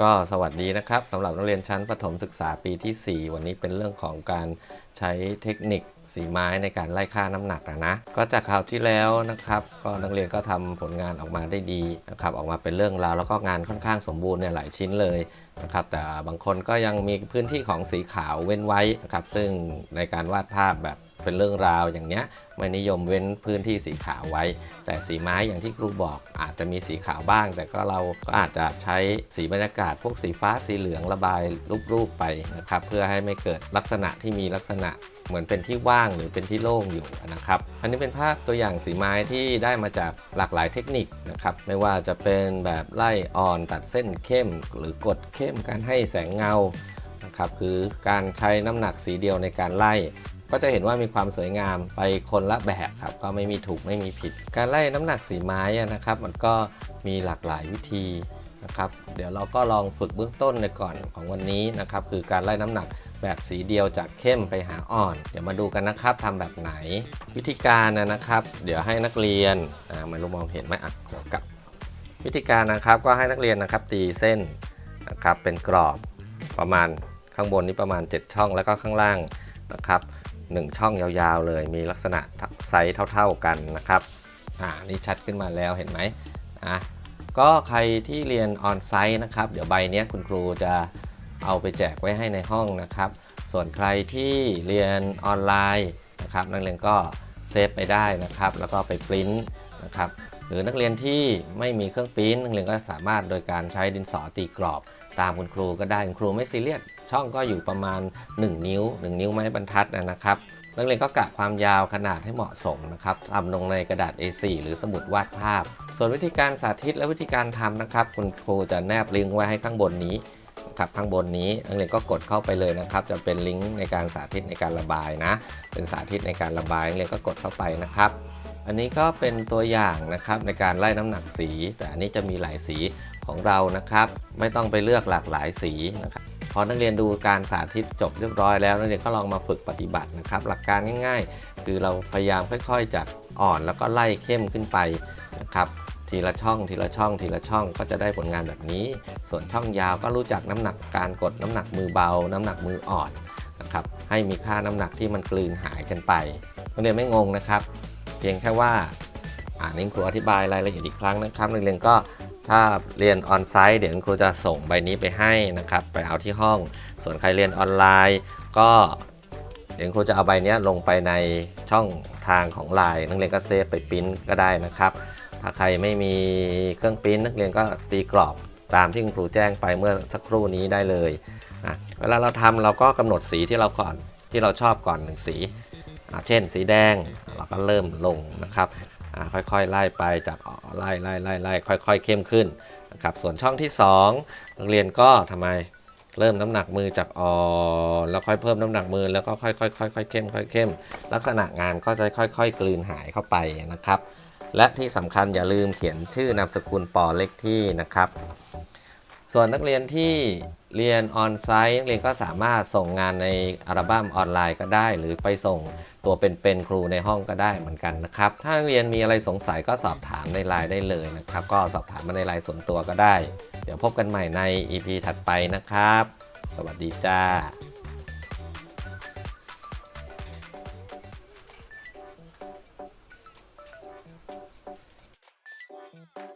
ก็สวัสดีนะครับสำหรับนักเรียนชั้นประถมศึกษาปีที่ 4 วันนี้เป็นเรื่องของการใช้เทคนิค สีไม้ในการไล่ค่าน้ำหนักนะนะ ก็จากคราวที่แล้วนะครับ ก็นักเรียนก็ทำผลงานออกมาได้ดีนะครับ ออกมาเป็นเรื่องราวแล้วก็งานค่อนข้างสมบูรณ์เนี่ยหลายชิ้นเลยนะครับ แต่บางคนก็ยังมีพื้นที่ของสีขาวเว้นไว้นะครับ ซึ่งในการวาดภาพแบบ เป็นเรื่องราวอย่างเนี้ยไม่นิยมเว้นพื้นที่สีขาวไว้ แต่สีไม้อย่างที่ครูบอกอาจจะมีสีขาวบ้าง แต่ก็เราก็อาจจะใช้สีบรรยากาศ พวกสีฟ้าสีเหลืองระบายรูปๆไปนะครับเพื่อให้ไม่เกิดลักษณะที่มีลักษณะเหมือนเป็นที่ว่างหรือเป็นที่โล่งอยู่นะครับ อันนี้เป็นภาพตัวอย่างสีไม้ที่ได้มาจากหลากหลายเทคนิคนะครับ ไม่ว่าจะเป็นแบบไล่อ่อนตัดเส้นเข้ม หรือกดเข้มการให้แสงเงานะครับ คือการใช้น้ำหนักสีเดียวในการไล่ ก็จะเห็นว่ามีความสวยงามไปคนละแบบครับ ก็ไม่มีถูกไม่มีผิด การไล่น้ำหนักสีไม้นะครับ มันก็มีหลากหลายวิธีนะครับ เดี๋ยวเราก็ลองฝึกเบื้องต้นในก่อนของวันนี้นะครับ คือการไล่น้ำหนักแบบสีเดียวจากเข้มไปหาอ่อน เดี๋ยวมาดูกันนะครับทำแบบไหน วิธีการนะครับ เดี๋ยวให้นักเรียนอ่าไม่รู้มองเห็นไหมอะเดี๋ยวกับ วิธีการนะครับก็ให้นักเรียนนะครับ ตีเส้นนะครับเป็นกรอบประมาณข้างบนนี้ประมาณ 7 ช่องแล้วก็ข้างล่างนะครับ 1 ช่องยาวๆเลย มีลักษณะไซส์เท่า ๆกันนะครับอ่านี่ชัดขึ้นมาแล้วเห็นไหมอะก็ใครที่เรียนออนไซต์นะครับเดี๋ยวใบเนี้ยคุณครูจะเอาไปแจกไว้ให้ในห้องนะครับ ส่วนใครที่เรียนออนไลน์นะครับนักเรียนก็เซฟไปได้นะครับ แล้วก็ไปปริ้นนะครับหรือนักเรียนที่ไม่มีเครื่องปริ้นนักเรียนก็สามารถโดยการใช้ดินสอตีกรอบตามคุณครูก็ได้คุณครูไม่ซีเรียส ช่องก็อยู่ประมาณ 1 นิ้ว 1 นิ้วไม้บรรทัดนะครับนักเรียนก็กะความยาวขนาดให้เหมาะสมนะครับทำลงในกระดาษ A4 หรือสมุดวาดภาพ ส่วนวิธีการสาธิตและวิธีการทำนะครับ คุณครูจะแนบลิงก์ไว้ให้ข้างบนนี้ครับข้างบนนี้นักเรียนก็กดเข้าไปเลยนะครับ จะเป็นลิงก์ในการสาธิตในการระบายนะ เป็นสาธิตในการระบายนักเรียนก็กดเข้าไปนะครับ อันนี้ก็เป็นตัวอย่างนะครับในการไล่น้ำหนักสี แต่อันนี้จะมีหลายสีของเรานะครับ ไม่ต้องไปเลือกหลากหลายสีนะครับ อนักเรียนดูการสาธิตจบเรียบร้อยแล้วนักเรียนก็ลองมาฝึกปฏิบัตินะครับ หลักการง่าย ๆ คือเราพยายามค่อย ๆ จากอ่อนแล้วก็ไล่เข้มขึ้นไปนะครับทีละช่องทีละช่องทีละช่องก็จะได้ผลงานแบบนี้ ส่วนช่องยาวก็รู้จักน้ำหนักการกดน้ำหนักมือเบา น้ำหนักมืออ่อนนะครับให้มีค่าน้ำหนักที่มันกลืนหายกันไปนักเรียนไม่งงนะครับ เพียงแค่ว่าอ่านี่ครูอธิบายรายละเอียดอีกครั้งนะครับนักเรียนก็ ถ้าเรียนออนไซต์เดี๋ยวครูจะส่งใบนี้ไปให้นะครับ ไปเอาที่ห้อง ส่วนใครเรียนออนไลน์ ก็เดี๋ยวครูจะเอาใบนี้ลงไปในช่องทางของไลน์นักเรียนก็เซฟไปปริ้นก็ได้นะครับ ถ้าใครไม่มีเครื่องปริ้นนักเรียนก็ตีกรอบตามที่คุณครูแจ้งไปเมื่อสักครู่นี้ได้เลยอะเวลาเราทำเราก็กำหนดสีที่เราก่อนที่เราชอบก่อนหนึ่งสี เช่นสีแดงเราก็เริ่มลงนะครับ ค่อยๆไล่ไปจากอไล่ไล่ไล่ไล่ค่อยๆ เข้มขึ้นนะครับส่วนช่องที่2นักเรียนก็ทำไมเริ่มน้ำหนักมือจากอ่อนแล้วค่อยเพิ่มน้ำหนักมือแล้วก็ค่อยๆค่อยๆเข้มค่อยเข้ม ลักษณะงานก็จะค่อย ๆ กลืนหายเข้าไปนะครับ และที่สำคัญอย่าลืมเขียนชื่อนามสกุลปอเลขที่นะครับ ส่วนนักเรียนที่เรียนออนไซต์นักเรียนก็สามารถส่งงานในอัลบั้มออนไลน์ก็ได้ หรือไปส่งตัวเป็นๆครูในห้องก็ได้เหมือนกันนะครับ ถ้านักเรียนมีอะไรสงสัยก็สอบถามในไลน์ได้เลยนะครับ ก็สอบถามมาในไลน์ส่วนตัวก็ได้ เดี๋ยวพบกันใหม่ใน EP ถัดไปนะครับ สวัสดีจ้า